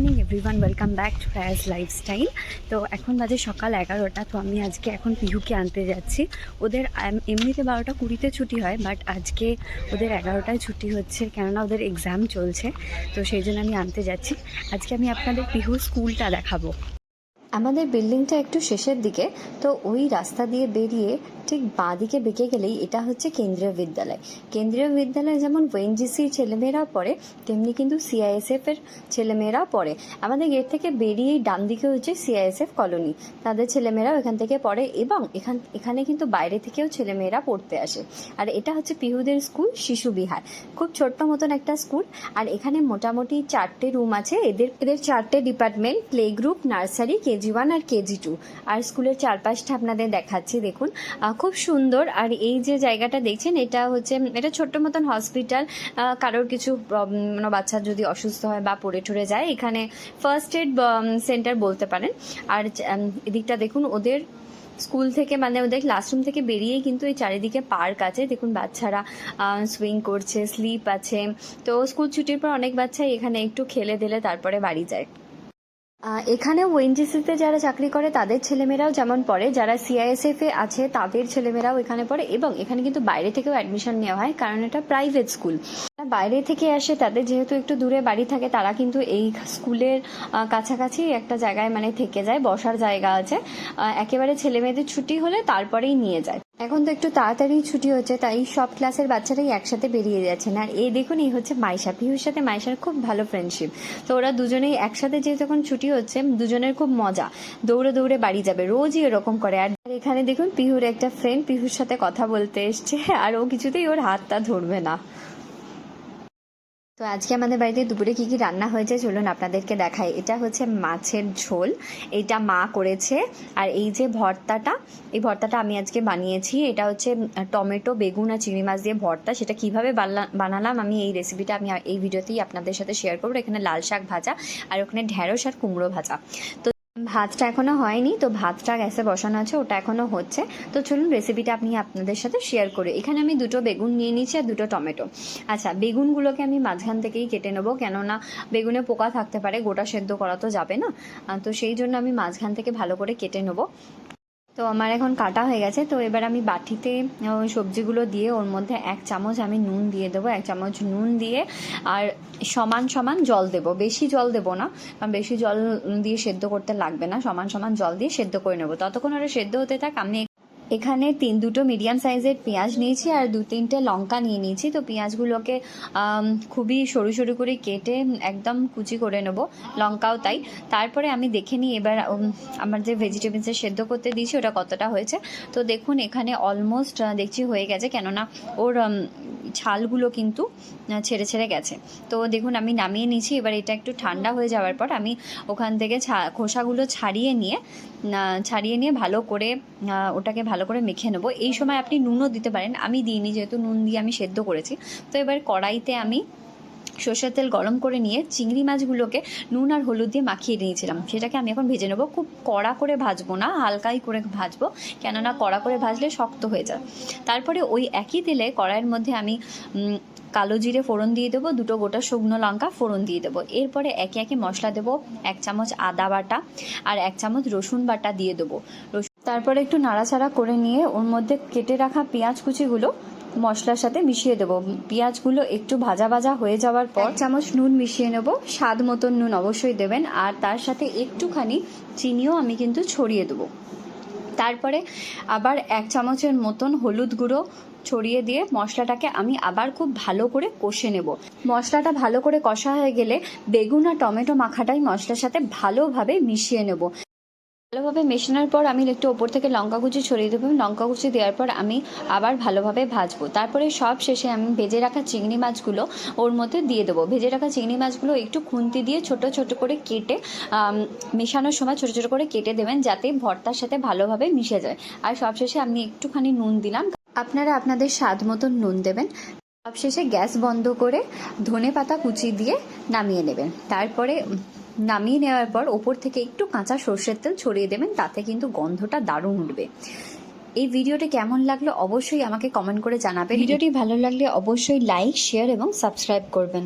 Two ফ্রায়াজ lifestyle তো এখন বাজে সকাল এগারোটা, তো আমি আজকে এখন পিহুকে আনতে যাচ্ছি। ওদের এমনিতে বারোটা কুড়িতে ছুটি হয় বাট আজকে ওদের এগারোটায় ছুটি হচ্ছে, কেননা ওদের এক্সাম চলছে। তো সেই জন্য আমি আনতে যাচ্ছি। আজকে আমি আপনাদের পিহু স্কুলটা দেখাবো। আমাদের বিল্ডিংটা একটু শেষের দিকে, তো ওই রাস্তা দিয়ে বেরিয়ে ঠিক বাঁ দিকে বেঁকে গেলেই এটা হচ্ছে কেন্দ্রীয় বিদ্যালয়। কেন্দ্রীয় বিদ্যালয়ে যেমন ওএনজিসির ছেলেমেয়েরাও পড়ে, তেমনি কিন্তু সিআইএসএফ এর ছেলেমেয়েরাও পড়ে। আমাদের গেট থেকে বেরিয়েই ডান দিকে হচ্ছে সিআইএসএফ কলোনি। তাদের ছেলেমেয়েরাও এখান থেকে পড়ে এবং এখান, এখানে কিন্তু বাইরে থেকেও ছেলেমেয়েরা পড়তে আসে। আর এটা হচ্ছে পিহুদের স্কুল, শিশু বিহার। খুব ছোট্ট মতন একটা স্কুল, আর এখানে মোটামুটি চারটে রুম আছে। এদের এদের চারটে department, play group, nursery KG one আর কেজি টু। আর স্কুলের চারপাশটা আপনাদের দেখাচ্ছি, দেখুন। খুব সুন্দর। আর এই যে জায়গাটা দেখছেন, এটা হচ্ছে, এটা ছোট্ট মতন হসপিটাল। কারোর কিছু মানে বাচ্চা যদি অসুস্থ হয় বা পড়ে টরে যায়, এখানে ফার্স্ট এড সেন্টার বলতে পারেন। আর এদিকটা দেখুন, ওদের স্কুল থেকে মানে ওদের ক্লাসরুম থেকে বেরিয়েই কিন্তু এই চারিদিকে পার্ক আছে। দেখুন, বাচ্চারা সুইং করছে, স্লিপ আছে। তো স্কুল ছুটির পর অনেক বাচ্চাই এখানে একটু খেলে দিলে তারপরে বাড়ি যায়। আহ, এখানে ওএনজিসিতে যারা চাকরি করে তাদের ছেলেমেয়েরাও যেমন পড়ে যারা সিআইএসএফ এ আছে তাদের ছেলেমেয়েরাও এখানে পড়ে এবং এখানে কিন্তু বাইরে থেকেও অ্যাডমিশন নেওয়া হয় কারণ এটা প্রাইভেট স্কুল বাইরে থেকে আসে তাদের যেহেতু একটু দূরে বাড়ি থাকে তারা কিন্তু এই স্কুলের কাছাকাছি একটা জায়গায় মানে থেকে যায় বসার জায়গা আছে। একেবারে ছেলেমেয়েদের ছুটি হলে তারপরেই নিয়ে যায়। এখন তো একটু তাড়াতাড়ি ছুটি হচ্ছে, তাই সব ক্লাসের বাচ্চারাই একসাথে বেরিয়ে যাচ্ছেন। আর এই দেখুন এই হচ্ছে মাইশা। পিহুর সাথে মাইশার খুব ভালো ফ্রেন্ডশিপ তো ওরা দুজনেই একসাথে যেহেতু এখন ছুটি হচ্ছে, দুজনের খুব মজা। দৌড়ে দৌড়ে বাড়ি যাবে, রোজই এরকম করে। আর এখানে দেখুন, পিহুর একটা ফ্রেন্ড পিহুর সাথে কথা বলতে এসছে, আর ও কিছুতেই ওর হাতটা ধরবে না। তো আজকে আমাদের বাড়িতে দুপুরে কি কি রান্না হয়েছে চলুন আপনাদেরকে দেখাই। এটা হচ্ছে মাছের ঝোল, এটা মা করেছে। আর এই যে ভর্তাটা, এই ভর্তাটা আমি আজকে বানিয়েছি। এটা হচ্ছে টমেটো, বেগুন আর চিংড়ি মাছ দিয়ে ভর্তা। সেটা কীভাবে বানলা- বানালাম আমি এই রেসিপিটা আমি এই ভিডিওতেই আপনাদের সাথে শেয়ার করব। এখানে লাল শাক ভাজা আর ওখানে ঢ্যাঁড়স আর কুমড়ো ভাজা। তো ভাতটা এখনও হয়নি, তো ভাতটা গ্যাসে বসানো আছে, ওটা এখনও হচ্ছে। তো চলুন রেসিপিটা আপনি আপনাদের সাথে শেয়ার করি। এখানে আমি দুটো বেগুন নিয়ে নিয়েছি আর দুটো টমেটো। আচ্ছা বেগুনগুলোকে আমি মাঝখান থেকেই কেটে নেব, কেননা বেগুনে পোকা থাকতে পারে, গোটা সেদ্ধ করা তো যাবে না। তো সেই জন্য আমি মাঝখান থেকে ভালো করে কেটে নেব। তো আমার এখন কাটা হয়ে গেছে, তো এবার আমি বাটিতে সবজিগুলো দিয়ে ওর মধ্যে এক চামচ আমি নুন দিয়ে দেবো, এক চামচ নুন দিয়ে, আর সমান সমান জল দেব। বেশি জল দেব না, কারণ বেশি জল দিয়ে সেদ্ধ করতে লাগবে না, সমান সমান জল দিয়ে সেদ্ধ করে নেব। ততক্ষণ ওরা সেদ্ধ হতে থাক, আমি এখানে তিন, দুটো মিডিয়াম সাইজের পেঁয়াজ নিয়েছি আর দু, তিনটে লঙ্কা নিয়ে নিয়েছি। তো পেঁয়াজগুলোকে খুবই সরু সরু করে কেটে একদম কুচি করে নেব। লঙ্কাও তাই। তারপরে আমি দেখে নিই এবার আমার যে ভেজিটেবলসে সেদ্ধ করতে দিয়েছি, ওটা কতটা হয়েছে। তো দেখুন, এখানে অলমোস্ট দেখছি হয়ে গেছে, কেননা ওর ছালগুলো কিন্তু ছেড়ে ছেড়ে গেছে। তো দেখুন, আমি নামিয়ে নিয়েছি। এবার এটা একটু ঠান্ডা হয়ে যাওয়ার পর আমি ওখান থেকে খোসাগুলো ছাড়িয়ে নিয়ে ছাড়িয়ে নিয়ে ভালো করে ওটাকে ভালো করে মেখে নেব। এই সময় আপনি নুনও দিতে পারেন। আমি দিইনি, যেহেতু নুন দিয়ে আমি সেদ্ধ করেছি। তো এবার কড়াইতে আমি সর্ষের তেল গরম করে নিয়ে চিংড়ি মাছগুলোকে নুন আর হলুদ দিয়ে মাখিয়ে নিয়েছিলাম। সেটাকে আমি এখন ভেজে নেব। খুব কড়া করে ভাজবো না, হালকাই করে ভাজবো, কেননা কড়া করে ভাজলে শক্ত হয়ে যায়। তারপরে ওই একই তেলে কড়াইয়ের মধ্যে আমি কালো জিরে ফোড়ন দিয়ে দেবো, দুটো গোটা শুকনো লঙ্কা ফোড়ন দিয়ে দেবো। এরপরে একে একে মশলা দেবো, এক চামচ আদা বাটা আর এক চামচ রসুন বাটা দিয়ে দেবো। তারপরে একটু নাড়াচাড়া করে নিয়ে ওর মধ্যে কেটে রাখা পেঁয়াজ কুচিগুলো মশলার সাথে মিশিয়ে দেবো। পেঁয়াজগুলো একটু ভাজা ভাজা হয়ে যাওয়ার পর চামচ নুন মিশিয়ে নেব। স্বাদ মতন নুন অবশ্যই দেবেন। আর তার সাথে একটুখানি চিনিও আমি কিন্তু ছড়িয়ে দেবো। তারপরে আবার এক চামচের মতন হলুদ গুঁড়ো ছড়িয়ে দিয়ে মশলাটাকে আমি আবার খুব ভালো করে কষে নেব। মশলাটা ভালো করে কষা হয়ে গেলে বেগুন আর টমেটো মাখাটাই মশলার সাথে ভালোভাবে মিশিয়ে নেব। ভালোভাবে মেশানোর পর আমি একটু ওপর থেকে লঙ্কা কুচি ছড়িয়ে দেবো। লঙ্কা কুচি দেওয়ার পর আমি আবার ভালোভাবে ভাজবো। তারপরে সব শেষে আমি ভেজে রাখা চিংড়ি মাছগুলো ওর মধ্যে দিয়ে দেবো। ভেজে রাখা চিংড়ি মাছগুলো একটু খুন্তি দিয়ে ছোট ছোট করে কেটে মেশানোর সময় ছোট ছোট করে কেটে দেবেন যাতে ভর্তার সাথে ভালোভাবে মিশে যায়। আর সব শেষে আমি একটুখানি নুন দিলাম। আপনারা আপনাদের স্বাদ মতন নুন দেবেন। সবশেষে গ্যাস বন্ধ করে ধনে পাতা কুচি দিয়ে নামিয়ে নেবেন। তারপরে নামিয়ে নেওয়ার পর ওপর থেকে একটু কাঁচা সর্ষের তেল ছড়িয়ে দেবেন, তাতে কিন্তু গন্ধটা দারুণ উঠবে। এই ভিডিওটি কেমন লাগল অবশ্যই আমাকে কমেন্ট করে জানাবেন। ভিডিওটি ভালো লাগলে অবশ্যই লাইক শেয়ার এবং সাবস্ক্রাইব করবেন।